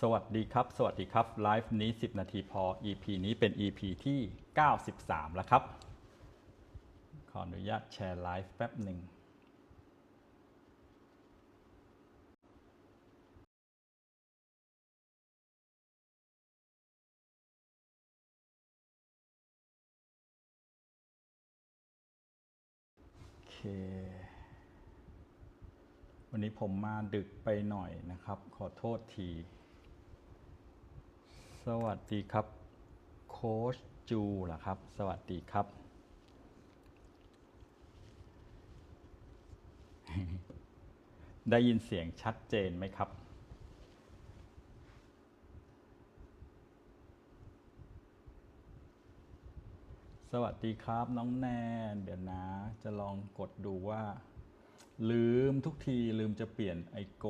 สวัสดีครับ สวัสดีครับไลฟ์นี้ 10 นาทีพอ EP นี้เป็น EP ที่ 93 แล้วครับ ขออนุญาตแชร์ไลฟ์แป๊บหนึ่งโอเควันนี้ผมมาดึกไปหน่อยนะครับ ขอโทษที สวัสดีครับ โค้ชจูเหรอครับ สวัสดีครับ ได้ยินเสียงชัดเจนไหมครับ สวัสดีครับน้องแนน เดี๋ยวนะ จะลองกดดูว่า ลืมทุกทีลืมจะเปลี่ยนไอโก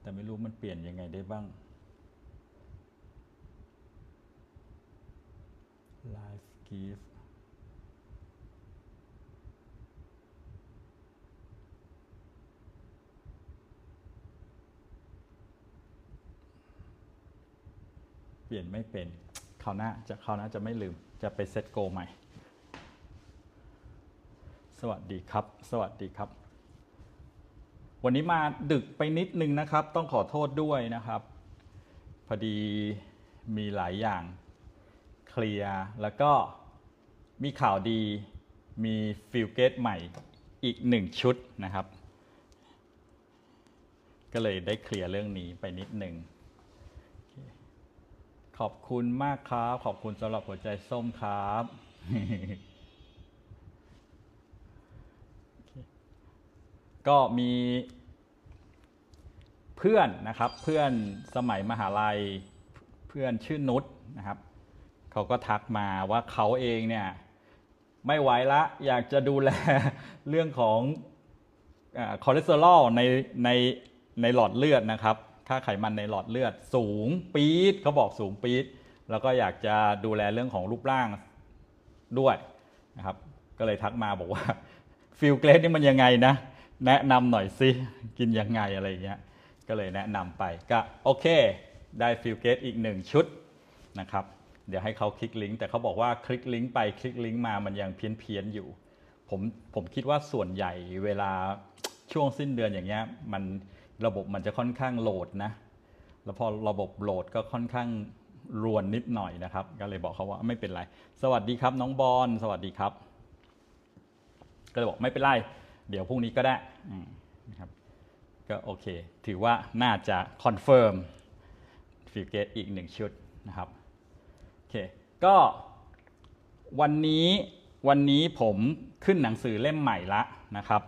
แต่ไม่รู้มันเปลี่ยนยังไงได้บ้าง Chief เปลี่ยนไม่เป็นคราวหน้าจะคราวหน้าจะไม่ลืมจะไปเซตโกใหม่ สวัสดีครับ สวัสดีครับ วันนี้มาดึกไปนิดนึงนะครับ ต้องขอโทษด้วยนะครับ พอดีมีหลายอย่างเคลียร์แล้วก็ มีข่าวดีมีฟิลเกตใหม่อีกหนึ่งชุดนะครับ ก็เลยได้เคลียร์เรื่องนี้ไปนิดหนึ่งขอบคุณมากครับ ขอบคุณสำหรับหัวใจส้มครับ ก็มีเพื่อนนะครับ เพื่อนสมัยมหาลัย เพื่อนชื่อนุชนะครับ เขาก็ทักมาว่าเขาเองเนี่ย ไม่ไหวละ อยากจะดูแลเรื่องของคอเลสเตอรอลในในในหลอดเลือดนะครับ ค่าไขมันในหลอดเลือดสูงปี๊ดเขาบอกสูงปี๊ด แล้วก็อยากจะดูแลเรื่องของรูปร่างด้วยนะครับ ก็เลยทักมาบอกว่าฟิลเกรดนี่มันยังไงนะ แนะนำหน่อยสิ กินยังไงอะไรเงี้ย ก็เลยแนะนำไปก็โอเค ได้ฟิลเกตอีกหนึ่งชุดนะครับ เดี๋ยวให้เขาคลิกลิงก์แต่เขาบอกว่าคลิกลิงก์ไปคลิกลิงก์มามันยังเพี้ยนเพียนๆอยู่ ผมผมคิดว่าส่วนใหญ่เวลาช่วงสิ้นเดือนอย่างเงี้ยมันระบบมันจะค่อนข้างโหลดนะ แล้วพอระบบโหลดก็ค่อนข้างรวนนิดหน่อยนะครับ ก็เลยบอกเขาว่าไม่เป็นไร สวัสดีครับน้องบอลสวัสดีครับ ก็เลยบอกไม่เป็นไร เดี๋ยวพรุ่งนี้ก็ได้นะครับก็โอเค ถือว่าน่าจะคอนเฟิร์มฟิลเกตอีกหนึ่งชุดนะครับ เคก็วันนี้วันนี้ผมขึ้นหนังสือเล่มใหม่ละนะครับ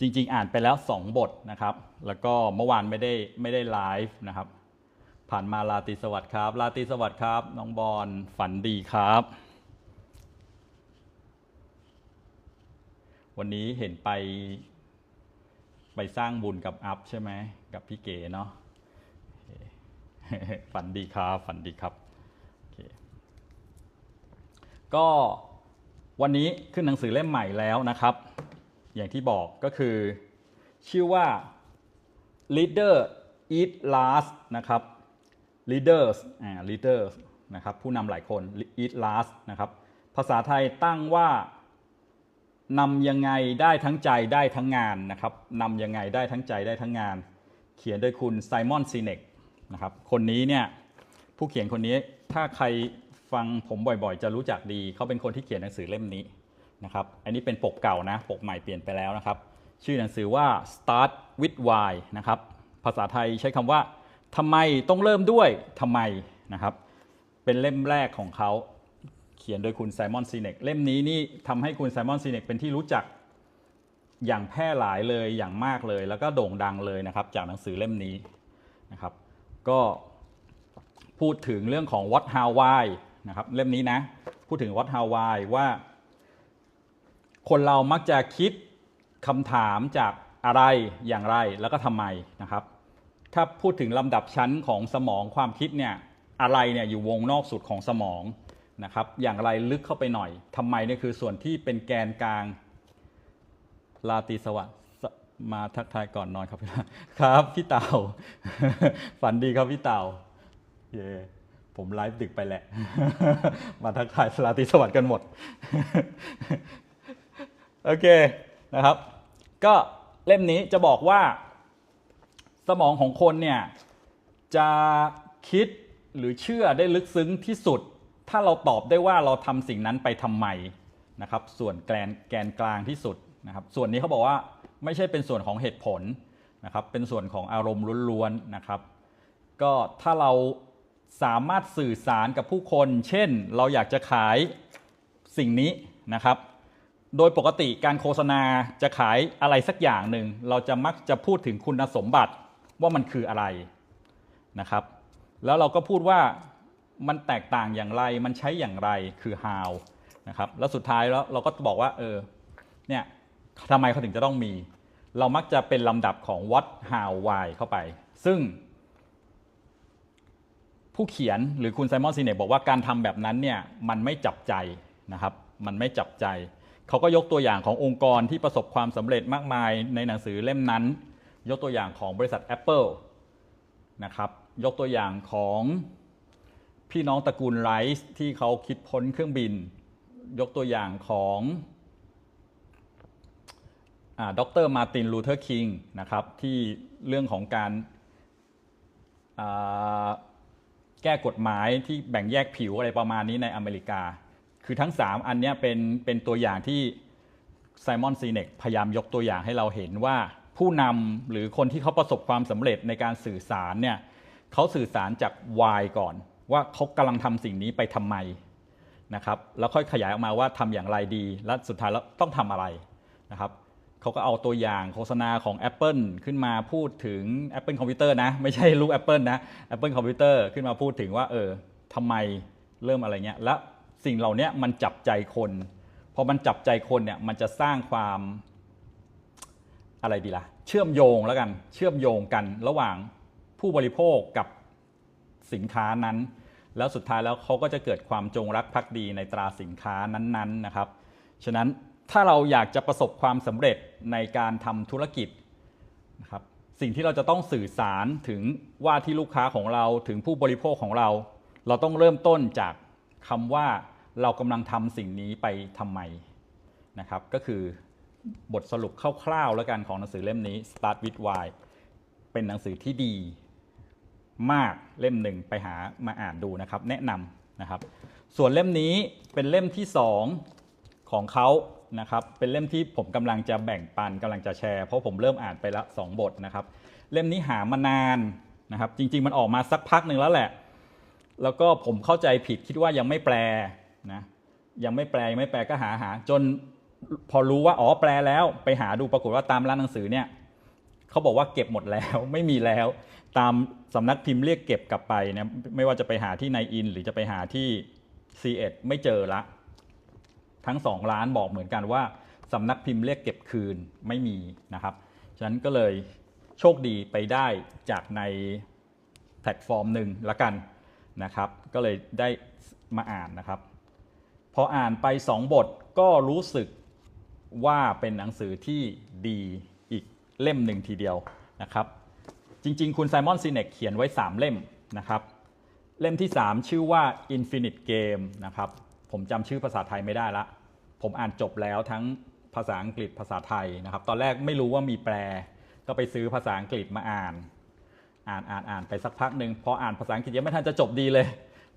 จริงๆ อ่านไปแล้ว 2 บทนะครับ แล้วก็เมื่อวานไม่ได้ไม่ได้ไลฟ์นะครับ ผ่านมาลาตรีสวัสดิ์ครับ ลาตรีสวัสดิ์ครับน้องบอลฝันดีครับ วันนี้เห็นไปไปสร้างบุญกับอัพใช่ไหมกับพี่เก๋เนาะฝันดีครับฝันดีครับ ก็วันนี้ขึ้นหนังสือเล่มใหม่แล้วนะครับ อย่างที่บอกก็คือ ชื่อว่า leader eat last นะครับ leaders อ่า leaders นะครับผู้นำหลายคน eat last นะครับภาษาไทยตั้งว่านำยังไงได้ทั้งใจได้ทั้งงานนะครับนำยังไงได้ทั้งใจได้ทั้งงาน เขียนโดยคุณไซมอนซีเนกนะครับคนนี้เนี่ยผู้เขียนคนนี้ถ้าใคร ฟังผมบ่อยๆ จะรู้จักดี เขาเป็นคนที่เขียนหนังสือเล่มนี้นะครับ อันนี้เป็นปกเก่านะ ปกใหม่เปลี่ยนไปแล้วนะครับ ชื่อหนังสือว่า start with why นะครับ ภาษาไทยใช้คำว่าทำไมต้องเริ่มด้วยทำไมนะครับ เป็นเล่มแรกของเขา เขียนโดยคุณไซมอนซีเนกเล่มนี้นี่ทำให้คุณไซมอนซีเนกเป็นที่รู้จักอย่างแพร่หลายเลยอย่างมากเลย แล้วก็โด่งดังเลยนะครับ จากหนังสือเล่มนี้นะครับ ก็พูดถึงเรื่องของ what how why นะครับเล่มนี้นะ พูดถึง what how why ว่า คนเรามักจะคิดคำถามจากอะไรอย่างไรแล้วก็ทำไมนะครับ ถ้าพูดถึงลำดับชั้นของสมองความคิดเนี่ยอะไรเนี่ยอยู่วงนอกสุดของสมองนะครับ อย่างไรลึกเข้าไปหน่อยทำไมเนี่ยคือส่วนที่เป็นแกนกลางลาตีสวัสดมาทักทายก่อนนอนครับ ครับ พี่เต่า ฝันดีครับพี่เต่า เย่ ผมไลฟ์ดึกไปแหละ มาทักทายสลาติสวัสดิ์กันหมด โอเคนะครับ ก็เล่มนี้จะบอกว่า สมองของคนเนี่ย จะคิดหรือเชื่อได้ลึกซึ้งที่สุด ถ้าเราตอบได้ว่าเราทำสิ่งนั้นไปทำไมนะครับ ส่วนแกนแกนกลางที่สุดนะครับ ส่วนนี้เขาบอกว่าไม่ใช่เป็นส่วนของเหตุผลนะครับ เป็นส่วนของอารมณ์ล้วนๆนะครับ ก็ถ้าเรา สามารถสื่อสารกับผู้คน เช่น เราอยากจะขายสิ่งนี้นะครับ โดยปกติการโฆษณาจะขายอะไรสักอย่างหนึ่ง เราจะมักจะพูดถึงคุณสมบัติว่ามันคืออะไรนะครับ แล้วเราก็พูดว่ามันแตกต่างอย่างไร มันใช้อย่างไร คือ how นะครับ แล้วสุดท้ายแล้วเราก็บอกว่า เออ เนี่ยทำไมเขาถึงจะต้องมี เรามักจะเป็นลำดับของ what how why เข้าไป ซึ่ง ผู้เขียนหรือคุณไซมอนซีเนกบอกว่าการทำแบบนั้นเนี่ยมันไม่จับใจนะครับ มันไม่จับใจ เขาก็ยกตัวอย่างขององค์กรที่ประสบความสำเร็จมากมายในหนังสือเล่มนั้น ยกตัวอย่างของบริษัท Apple นะครับยกตัวอย่างของพี่น้องตระกูลไรซ์ที่เขาคิดพ้นเครื่องบิน ยกตัวอย่างของดรมาร์มาตินลูเทอร์คิงนะครับที่เรื่องของการ แก้กฎหมายที่แบ่งแยกผิวอะไรประมาณนี้ในอเมริกา คือทั้ง 3 อันนี้เป็นเป็นตัวอย่างที่ไซมอนซีเนกพยายามยกตัวอย่างให้เราเห็นว่าผู้นำหรือคนที่เขาประสบความสำเร็จในการสื่อสารเนี่ยเขาสื่อสารจาก why ก่อน ว่าเขากำลังทำสิ่งนี้ไปทำไมนะครับแล้วค่อยขยายออกมาว่าทำอย่างไรดี และสุดท้ายแล้วต้องทำอะไรนะครับ เขาก็เอาตัวอย่างโฆษณาของ Apple ขึ้นมาพูดถึง Apple คอมพิวเตอร์นะ ไม่ใช่ลูก Apple นะ Apple คอมพิวเตอร์ขึ้นมาพูดถึงว่า เออทำไมเริ่มอะไรเงี้ย และสิ่งเหล่านี้มันจับใจคน พอมันจับใจคนเนี่ย มันจะสร้างความอะไรดีละ่ะ เชื่อมโยงแล้วกัน เชื่อมโยงกันระหว่างผู้บริโภคกับสินค้านั้น แล้วสุดท้ายแล้วเขาก็จะเกิดความจงรักภักดีในตราสินค้านั้นๆนะครับ ฉะนั้น ถ้าเราอยากจะประสบความสำเร็จในการทำธุรกิจนะครับสิ่งที่เราจะต้องสื่อสารถึงว่าที่ลูกค้าของเราถึงผู้บริโภคของเรา เราต้องเริ่มต้นจากคำว่าเรากำลังทำสิ่งนี้ไปทำไมนะครับก็คือบทสรุปคร่าวๆแล้วกันของหนังสือเล่มนี้ Start with Why เป็นหนังสือที่ดีมากเล่มหนึ่งไปหามาอ่านดูนะครับ แนะนำนะครับ ส่วนเล่มนี้เป็นเล่มที่สองของเขา นะครับเป็นเล่มที่ผมกำลังจะแบ่งปันกำลังจะแชร์ เพราะผมเริ่มอ่านไปละสองบทนะครับเล่มนี้หามานานนะครับจริง ๆ มันออกมาสักพักหนึ่งแล้วแหละ แล้วก็ผมเข้าใจผิดคิดว่ายังไม่แปลนะยังไม่แปลยังไม่แปลก็หาหา จนพอรู้ว่าอ๋อแปลแล้วไปหาดูปรากฏว่าตามร้านหนังสือเนี่ยเขาบอกว่าเก็บหมดแล้วไม่มีแล้ว ตามสำนักพิมพ์เรียกเก็บกลับไปนะไม่ว่าจะไปหาที่ในอิน หรือจะไปหาที่ C1 ไม่เจอละ ทั้งสองร้านบอกเหมือนกันว่าสำนักพิมพ์เรียกเก็บคืนไม่มีนะครับ ฉะนั้นก็เลยโชคดีไปได้จากในแพลตฟอร์มหนึ่งละกันนะครับ ก็เลยได้มาอ่านนะครับ พออ่านไป 2 บทก็รู้สึกว่าเป็นหนังสือที่ดีอีกเล่มหนึ่งทีเดียวนะครับ จริง ๆ คุณไซมอนซีเนกเขียนไว้ 3 เล่มนะครับ เล่มที่ 3 ชื่อว่า Infinite Game นะครับ ผมจำชื่อภาษาไทยไม่ได้ละ ผมอ่านจบแล้วทั้งภาษาอังกฤษภาษาไทยนะครับ ตอนแรกไม่รู้ว่ามีแปล ก็ไปซื้อภาษาอังกฤษมาอ่าน อ่านอ่านอ่านไปสักพักหนึ่งพออ่านภาษาอังกฤษยังไม่ทันจะจบดีเลย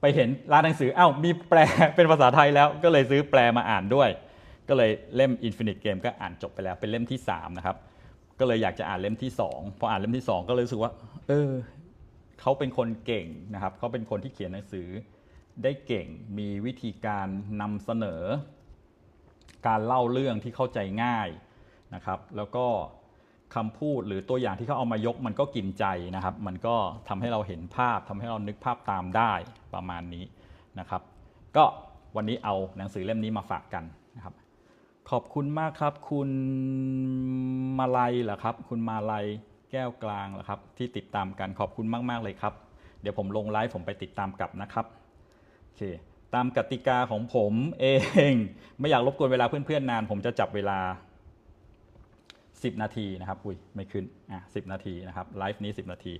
ไปเห็นร้านหนังสืออ้าวมีแปลเป็นภาษาไทยแล้ว ก็เลยซื้อแปลมาอ่านด้วย ก็เลยเล่ม Infinite Game ก็อ่านจบไปแล้วเป็นเล่มที่ 3 นะครับ ก็เลยอยากจะอ่านเล่มที่ 2 พออ่านเล่มที่ 2 ก็เลยรู้สึกว่า เออเขาเป็นคนเก่งนะครับเขาเป็นคนที่เขียนหนังสือได้เก่งมีวิธีการนำเสนอ การเล่าเรื่องที่เข้าใจง่ายนะครับ แล้วก็คำพูดหรือตัวอย่างที่เขาเอามายกมันก็กินใจนะครับ มันก็ทำให้เราเห็นภาพทำให้เรานึกภาพตามได้ประมาณนี้นะครับ ก็วันนี้เอาหนังสือเล่มนี้มาฝากกันนะครับขอบคุณมากครับคุณมาลัยเหรอครับ คุณมาลัยแก้วกลางเหรอครับ ที่ติดตามกันขอบคุณมาก ๆ เลยครับ เดี๋ยวผมลงไลฟ์ผมไปติดตามกลับนะครับโอเค ตามกติกาของผมเอง ไม่อยากรบกวนเวลาเพื่อนๆนาน ผมจะจับเวลา 10 นาทีนะครับ อุ้ยไม่ขึ้นอะ10นาทีนะครับไลฟ์นี้ 10 นาที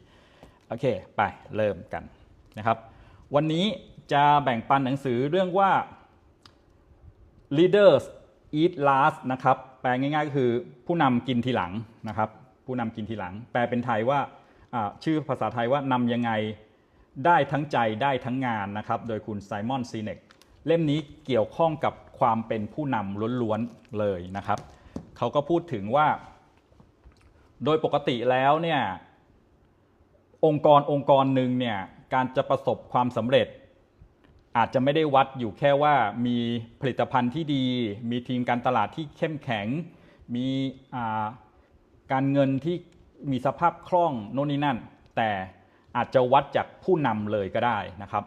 โอเค ไปเริ่มกันนะครับ วันนี้จะแบ่งปันหนังสือเรื่องว่า leaders eat last นะครับ แปลง่ายๆก็คือผู้นำกินทีหลังนะครับ ผู้นำกินทีหลัง แปลเป็นไทยว่าชื่อภาษาไทยว่านำยังไง ได้ทั้งใจได้ทั้งงานนะครับ โดยคุณไซมอนซีเนกเล่มนี้เกี่ยวข้องกับความเป็นผู้นำล้วนๆเลยนะครับ เขาก็พูดถึงว่า โดยปกติแล้วเนี่ยองค์กรองค์กรหนึ่งเนี่ยการจะประสบความสำเร็จ อาจจะไม่ได้วัดอยู่แค่ว่ามีผลิตภัณฑ์ที่ดี มีทีมการตลาดที่เข้มแข็ง มีการเงินที่มีสภาพคล่องโน่นนี่นั่น แต่ อาจจะวัดจากผู้นำเลยก็ได้นะครับ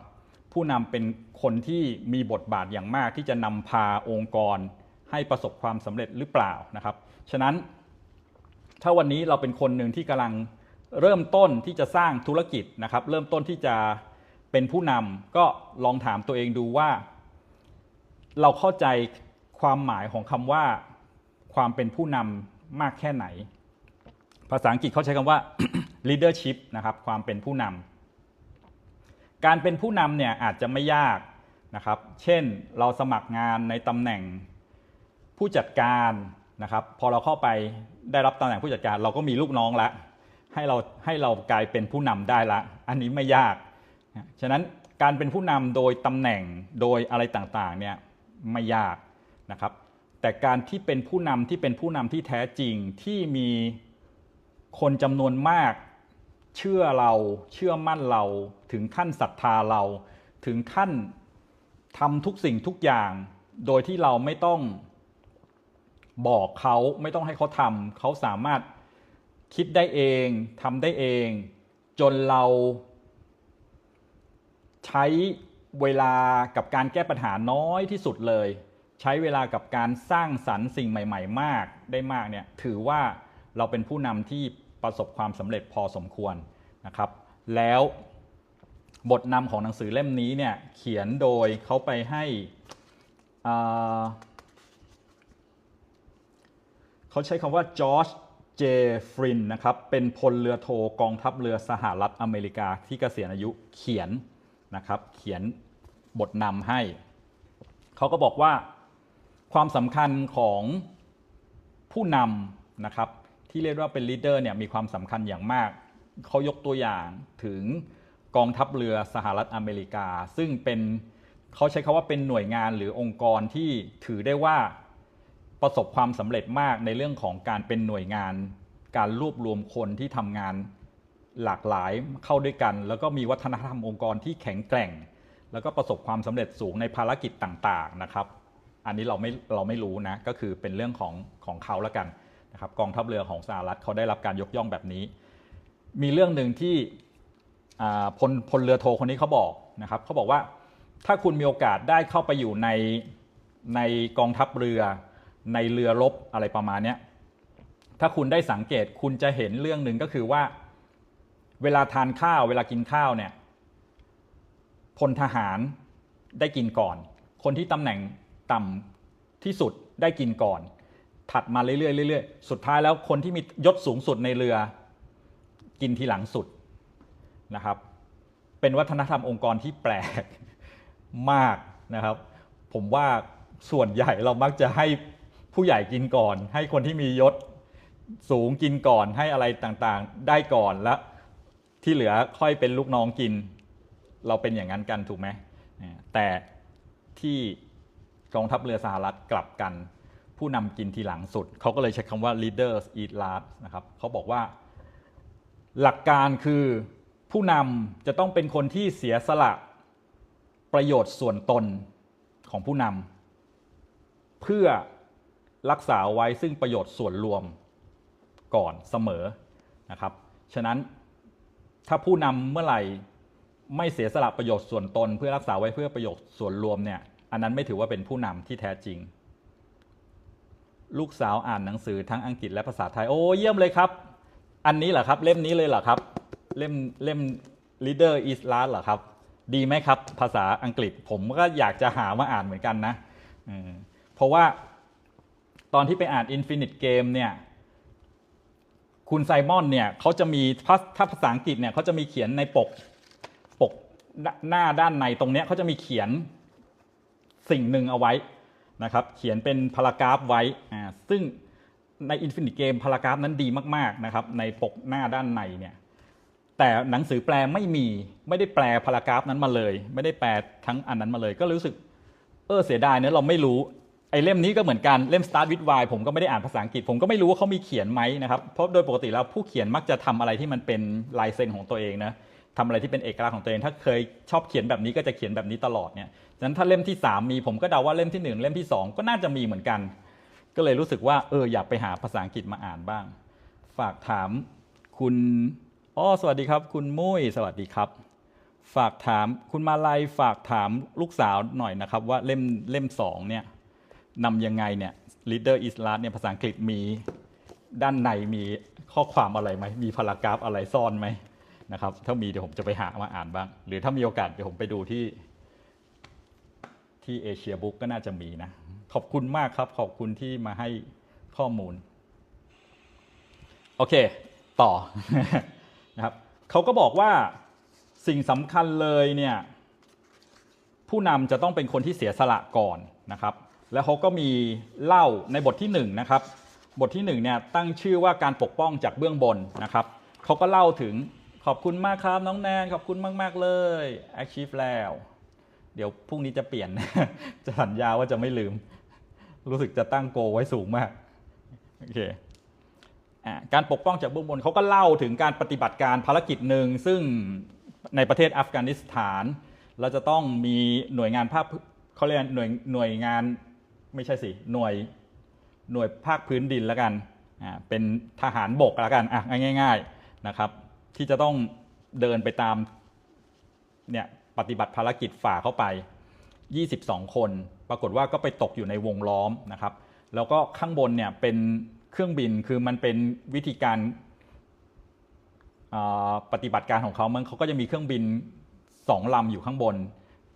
ผู้นำเป็นคนที่มีบทบาทอย่างมากที่จะนำพาองค์กร ให้ประสบความสำเร็จหรือเปล่านะครับ ฉะนั้น ถ้าวันนี้เราเป็นคนหนึ่งที่กำลังเริ่มต้นที่จะสร้างธุรกิจนะครับ เริ่มต้นที่จะเป็นผู้นำก็ลองถามตัวเองดูว่า เราเข้าใจความหมายของคำว่า ความเป็นผู้นำมากแค่ไหน ภาษาอังกฤษเขาใช้คำว่า leadership นะครับความเป็นผู้นำการเป็นผู้นำเนี่ยอาจจะไม่ยากนะครับ เช่นเราสมัครงานในตำแหน่งผู้จัดการนะครับ พอเราเข้าไปได้รับตำแหน่งผู้จัดการ เราก็มีลูกน้องละให้เราให้เรากลายเป็นผู้นำได้ละ อันนี้ไม่ยากฉะนั้นการเป็นผู้นำโดยตำแหน่งโดยอะไรต่างๆเนี่ยไม่ยากนะครับ แต่การที่เป็นผู้นำที่เป็นผู้นำที่แท้จริงที่มีคนจำนวนมาก เชื่อเราเชื่อมั่นเรา ถึงขั้นศรัทธาเรา ถึงขั้นทำทุกสิ่งทุกอย่าง โดยที่เราไม่ต้องบอกเขาไม่ต้องให้เขาทำเขาสามารถคิดได้เองทำได้เอง จนเราใช้เวลากับการแก้ปัญหาน้อยที่สุดเลย ใช้เวลากับการสร้างสรรค์สิ่งใหม่ ๆ มากได้มากเนี่ยถือว่าเราเป็นผู้นำที่ ประสบความสำเร็จพอสมควรนะครับ แล้วบทนำของหนังสือเล่มนี้เนี่ยเขียนโดยเขาไปให้เขาใช้คำว่าจอร์จเจฟรินนะครับเป็นพลเรือโทกองทัพเรือสหรัฐอเมริกาที่เกษียณอายุเขียนนะครับเขียนบทนำให้ เขาก็บอกว่าความสำคัญของผู้นำนะครับ ที่เรียกว่าเป็นลีดเดอร์เนี่ยมีความสำคัญอย่างมาก เขายกตัวอย่างถึงกองทัพเรือสหรัฐอเมริกา ซึ่งเป็นเขาใช้คาว่าเป็นหน่วยงานหรือองค์กรที่ถือได้ว่าประสบความสำเร็จมากในเรื่องของการเป็นหน่วยงาน การรวบรวมคนที่ทำงานหลากหลายเข้าด้วยกัน แล้วก็มีวัฒนธรรมองค์กรที่แข็งแกร่ง แล้วก็ประสบความสำเร็จสูงในภารกิจต่างๆนะครับ อันนี้เราไม่เราไม่รู้นะก็คือเป็นเรื่องของของเขาละกัน นะครับกองทัพเรือของสหรัฐเขาได้รับการยกย่องแบบนี้ มีเรื่องหนึ่งที่พลพลเรือโทคนนี้เขาบอกนะครับเขาบอกว่าถ้าคุณมีโอกาสได้เข้าไปอยู่ในในกองทัพเรือ ในเรือรบอะไรประมาณนี้ถ้าคุณได้สังเกตคุณจะเห็นเรื่องหนึ่งก็คือว่า เวลาทานข้าว เวลากินข้าวเนี่ยพลทหารได้กินก่อน คนที่ตำแหน่งต่ำที่สุดได้กินก่อน ถัดมาเรื่อยๆเรื่อยๆสุดท้ายแล้วคนที่มียศสูงสุดในเรือ กินทีหลังสุดนะครับ เป็นวัฒนธรรมองค์กรที่แปลกมากนะครับ ผมว่าส่วนใหญ่เรามักจะให้ผู้ใหญ่กินก่อน ให้คนที่มียศสูงกินก่อนให้อะไรต่างๆ ได้ก่อนแล้วที่เหลือค่อยเป็นลูกน้องกิน เราเป็นอย่างนั้นกันถูกไหมแต่ที่กองทัพเรือสหรัฐกลับกัน ผู้นำกินทีหลังสุด เขาก็เลยใช้คำว่า leaders eat last นะครับเขาบอกว่า หลักการคือผู้นำจะต้องเป็นคนที่เสียสละประโยชน์ส่วนตนของผู้นำเพื่อรักษาไว้ซึ่งประโยชน์ส่วนรวมก่อนเสมอนะครับ ฉะนั้นถ้าผู้นำเมื่อไหร่ไม่เสียสละประโยชน์ส่วนตน เพื่อรักษาไว้เพื่อประโยชน์ส่วนรวมเนี่ยอันนั้นไม่ถือว่าเป็นผู้นำที่แท้จริง ลูกสาวอ่านหนังสือทั้งอังกฤษและภาษาไทย โอ้เยี่ยมเลยครับ อันนี้เหรอครับ เล่มนี้เลยเหรอครับ เล่มเล่ม leader is last เหรอครับ ดีไหมครับ ภาษาอังกฤษผมก็อยากจะหามาอ่านเหมือนกันนะเพราะว่าตอนที่ไปอ่าน Infinite Game เนี่ยคุณไซมอนเนี่ยเขาจะมีถ้าภาษาอังกฤษเนี่ยเขาจะมีเขียนในปกปกหน้าด้านในตรงเนี้ยเขาจะมีเขียนสิ่งหนึ่งเอาไว้ นะครับเขียนเป็นพารากราฟไว้อ่าซึ่งใน Infinite Game พารากราฟนั้นดีมากๆนะครับในปกหน้าด้านในเนี่ยแต่หนังสือแปลไม่มีไม่ได้แปลพารากราฟนั้นมาเลย ไม่ได้แปลทั้งอันนั้นมาเลย ก็รู้สึกเออเสียดายเนะเราไม่รู้ไอเล่มนี้ก็เหมือนกันเล่ม Start with Why ผมก็ไม่ได้อ่านภาษาอังกฤษ ผมก็ไม่รู้ว่าเขามีเขียนไหมนะครับเพราะโดยปกติแล้วผู้เขียนมักจะทำอะไรที่มันเป็นลายเซ็นของตัวเองนะ ทำอะไรที่เป็นเอกลักษณ์ของตัวเองถ้าเคยชอบเขียนแบบนี้ก็จะเขียนแบบนี้ตลอดเนี่ยฉะนั้นถ้าเล่มที่ 3 มีผมก็เดาว่าเล่มที่ 1 เล่มที่ 2 ก็น่าจะมีเหมือนกัน ก็เลยรู้สึกว่าเอออยากไปหาภาษาอังกฤษมาอ่านบ้าง ฝากถามคุณอ๋อสวัสดีครับ คุณมุ้ยสวัสดีครับ ฝากถามคุณมาลัยฝากถามลูกสาวหน่อยนะครับ ว่าเล่มเล่มสองเนี่ยนำยังไงเนี่ย leader is last เนี่ยภาษาอังกฤษมีด้านในมีข้อความอะไรไหมมีพารากราฟอะไรซ่อนไหม นะครับ ถ้ามีเดี๋ยวผมจะไปหามาอ่านบ้าง หรือถ้ามีโอกาสเดี๋ยวผมไปดูที่ที่เอเชียบุ๊กก็น่าจะมีนะ ขอบคุณมากครับ ขอบคุณที่มาให้ข้อมูล โอเค ต่อนะครับเขาก็บอกว่าสิ่งสำคัญเลยเนี่ยผู้นำจะต้องเป็นคนที่เสียสละก่อนนะครับ แล้วเขาก็มีเล่าในบทที่หนึ่งนะครับ บทที่หนึ่งเนี่ยตั้งชื่อว่าการปกป้องจากเบื้องบนนะครับเขาก็เล่าถึง ขอบคุณมากครับน้องแนน ขอบคุณมาก ๆ เลย achieve แล้ว เดี๋ยวพรุ่งนี้จะเปลี่ยน จะสัญญาว่าจะไม่ลืม รู้สึกจะตั้งโกไว้สูงมากโอเคการปกป้องจากเบื้องบนเขาก็เล่าถึงการปฏิบัติการภารกิจหนึ่งซึ่งในประเทศอัฟกานิสถาน เราจะต้องมีหน่วยงานภาคเขาเรียกหน่วยหน่วยงานไม่ใช่สิหน่วยหน่วยภาคพื้นดินแล้วกันอ่าเป็นทหารบกแล้วกันอะง่าย ๆนะครับ ที่จะต้องเดินไปตามเนี่ยปฏิบัติภารกิจฝ่าเข้าไป 22 คน ปรากฏว่าก็ไปตกอยู่ในวงล้อมนะครับ แล้วก็ข้างบนเนี่ยเป็นเครื่องบินคือมันเป็นวิธีการปฏิบัติการของเขามันเขาก็จะมีเครื่องบินสองลำอยู่ข้างบน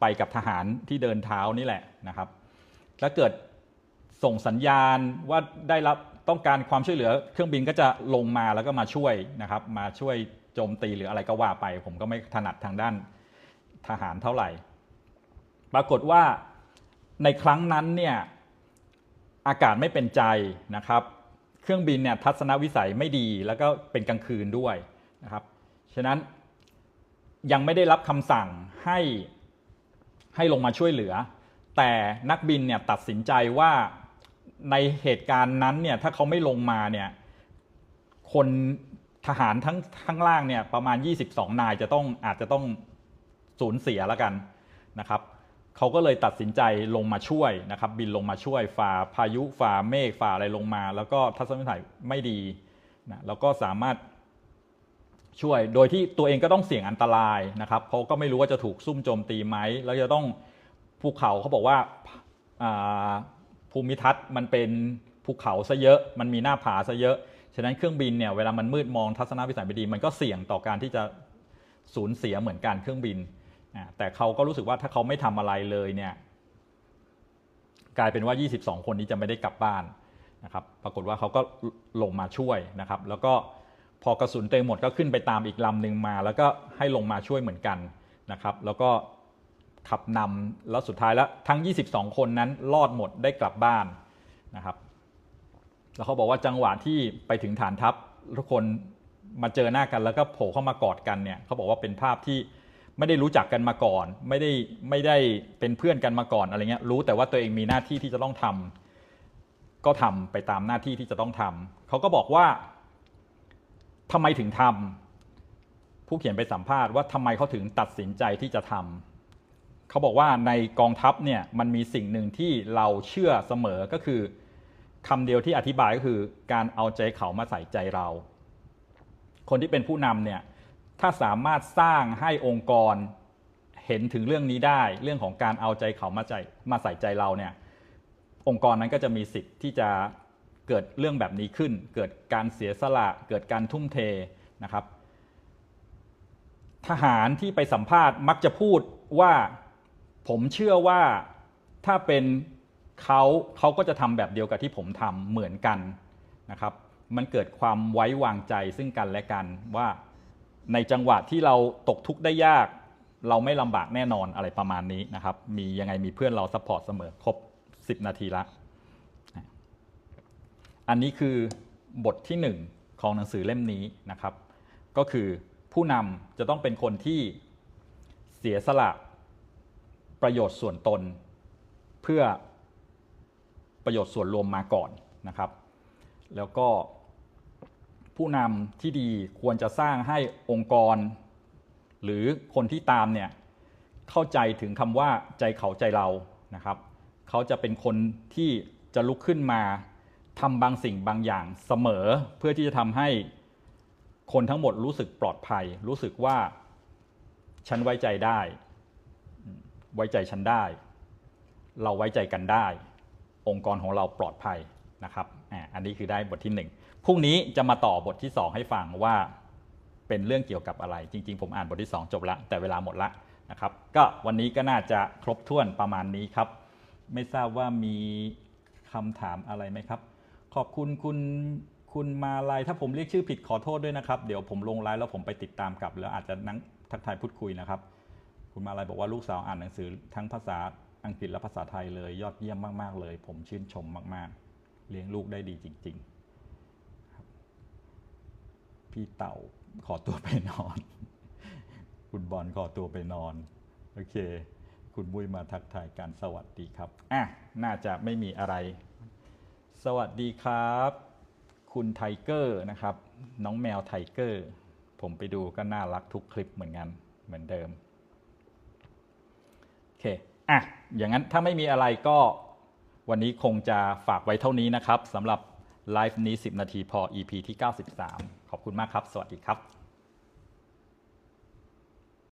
ไปกับทหารที่เดินเท้านี่แหละนะครับ แล้วเกิดส่งสัญญาณว่าได้รับต้องการความช่วยเหลือ เครื่องบินก็จะลงมาแล้วก็มาช่วยนะครับ มาช่วย โจมตีหรืออะไรก็ว่าไป ผมก็ไม่ถนัดทางด้านทหารเท่าไหร่ ปรากฏว่าในครั้งนั้นเนี่ยอากาศไม่เป็นใจนะครับ เครื่องบินเนี่ยทัศนวิสัยไม่ดีแล้วก็เป็นกลางคืนด้วยนะครับ ฉะนั้นยังไม่ได้รับคำสั่งให้ให้ลงมาช่วยเหลือ แต่นักบินเนี่ยตัดสินใจว่าในเหตุการณ์นั้นเนี่ยถ้าเขาไม่ลงมาเนี่ยคน ทหารทั้งทั้งล่างเนี่ยประมาณ 22 นายจะต้องอาจจะต้องสูญเสียแล้วกันนะครับเขาก็เลยตัดสินใจลงมาช่วยนะครับบินลงมาช่วยฝ่าพายุฝ่าเมฆฝ่าอะไรลงมา แล้วก็ทัศนวิสัยไม่ดีนะแล้วก็สามารถช่วย โดยที่ตัวเองก็ต้องเสี่ยงอันตรายนะครับเพราะก็ไม่รู้ว่าจะถูกซุ่มโจมตีไหมแล้วจะต้องภูเขาเขาบอกว่าภูมิทัศน์มันเป็นภูเขาซะเยอะ มันมีหน้าผาซะเยอะ ฉะนั้นเครื่องบินเนี่ยเวลามันมืดมองทัศนวิสัยไม่ดี มันก็เสี่ยงต่อการที่จะสูญเสียเหมือนกันเครื่องบิน แต่เขาก็รู้สึกว่าถ้าเขาไม่ทำอะไรเลยเนี่ยกลายเป็นว่า 22 คนนี้จะไม่ได้กลับบ้านนะครับ ปรากฏว่าเขาก็ลงมาช่วยนะครับ แล้วก็พอกระสุนเต็มหมดก็ขึ้นไปตามอีกลำหนึ่งมา แล้วก็ให้ลงมาช่วยเหมือนกันนะครับ แล้วก็ขับนำแล้วสุดท้ายแล้วทั้ง 22 คนนั้นรอดหมดได้กลับบ้านนะครับ แล้วเขาบอกว่าจังหวะที่ไปถึงฐานทัพทุกคนมาเจอหน้ากันแล้วก็โผล่เข้ามากอดกันเนี่ยเขาบอกว่าเป็นภาพที่ไม่ได้รู้จักกันมาก่อน ไม่ได้ไม่ได้เป็นเพื่อนกันมาก่อนอะไรเงี้ยรู้แต่ว่าตัวเองมีหน้าที่ที่จะต้องทำก็ทำไปตามหน้าที่ที่จะต้องทำเขาก็บอกว่าทำไมถึงทำผู้เขียนไปสัมภาษณ์ว่าทำไมเขาถึงตัดสินใจที่จะทำเขาบอกว่าในกองทัพเนี่ยมันมีสิ่งหนึ่งที่เราเชื่อเสมอก็คือ คำเดียวที่อธิบายก็คือการเอาใจเขามาใส่ใจเรา คนที่เป็นผู้นำเนี่ยถ้าสามารถสร้างให้องค์กรเห็นถึงเรื่องนี้ได้เรื่องของการเอาใจเขามาใจมาใส่ใจเราเนี่ยองค์กรนั้นก็จะมีสิทธิ์ที่จะเกิดเรื่องแบบนี้ขึ้น เกิดการเสียสละ เกิดการทุ่มเทนะครับ ทหารที่ไปสัมภาษณ์มักจะพูดว่าผมเชื่อว่าถ้าเป็น เขาเขาก็จะทำแบบเดียวกับที่ผมทำเหมือนกันนะครับ มันเกิดความไว้วางใจซึ่งกันและกันว่าในจังหวะที่เราตกทุกข์ได้ยาก เราไม่ลำบากแน่นอนอะไรประมาณนี้นะครับ มียังไงมีเพื่อนเราซัพพอร์ตเสมอครบ 10 นาทีละ อันนี้คือบทที่ 1 ของหนังสือเล่มนี้นะครับ ก็คือผู้นำจะต้องเป็นคนที่เสียสละประโยชน์ส่วนตน เพื่อ ประโยชน์ส่วนรวมมาก่อนนะครับ แล้วก็ผู้นำที่ดีควรจะสร้างให้องค์กร หรือคนที่ตามเนี่ยเข้าใจถึงคำว่าใจเขาใจเรานะครับ เขาจะเป็นคนที่จะลุกขึ้นมาทำบางสิ่งบางอย่างเสมอเพื่อที่จะทำให้คนทั้งหมดรู้สึกปลอดภัย รู้สึกว่าฉันไว้ใจได้ ไว้ใจฉันได้ เราไว้ใจกันได้ องค์กรของเราปลอดภัยนะครับอ่าอันนี้คือได้บทที่หนึ่งพรุ่งนี้จะมาต่อบทที่สองให้ฟังว่าเป็นเรื่องเกี่ยวกับอะไร จริง ๆ ผมอ่านบทที่สองจบละแต่เวลาหมดละนะครับก็วันนี้ก็น่าจะครบถ้วนประมาณนี้ครับ ไม่ทราบว่ามีคำถามอะไรไหมครับ ขอบคุณคุณคุณมาลายถ้าผมเรียกชื่อผิดขอโทษด้วยนะครับ เดี๋ยวผมลงไลน์แล้วผมไปติดตามกลับ แล้วอาจจะนั่งทักทายพูดคุยนะครับ คุณมาลายบอกว่าลูกสาวอ่านหนังสือทั้งภาษา อังกฤษและภาษาไทยเลยยอดเยี่ยมมาก ๆ เลย ผมชื่นชมมาก ๆ เลี้ยงลูกได้ดีจริงๆพี่เต่าขอตัวไปนอน คุณบอลขอตัวไปนอน โอเค คุณบุ้ยมาทักทายกันสวัสดีครับอะน่าจะไม่มีอะไร สวัสดีครับ คุณไทเกอร์นะครับ น้องแมวไทเกอร์ ผมไปดูก็น่ารักทุกคลิปเหมือนกันเหมือนเดิม โอเค อะอย่างนั้นถ้าไม่มีอะไรก็วันนี้คงจะฝากไว้เท่านี้นะครับสำหรับไลฟ์นี้ 10 นาทีพอ EP ที่ 93 ขอบคุณมากครับ สวัสดีครับ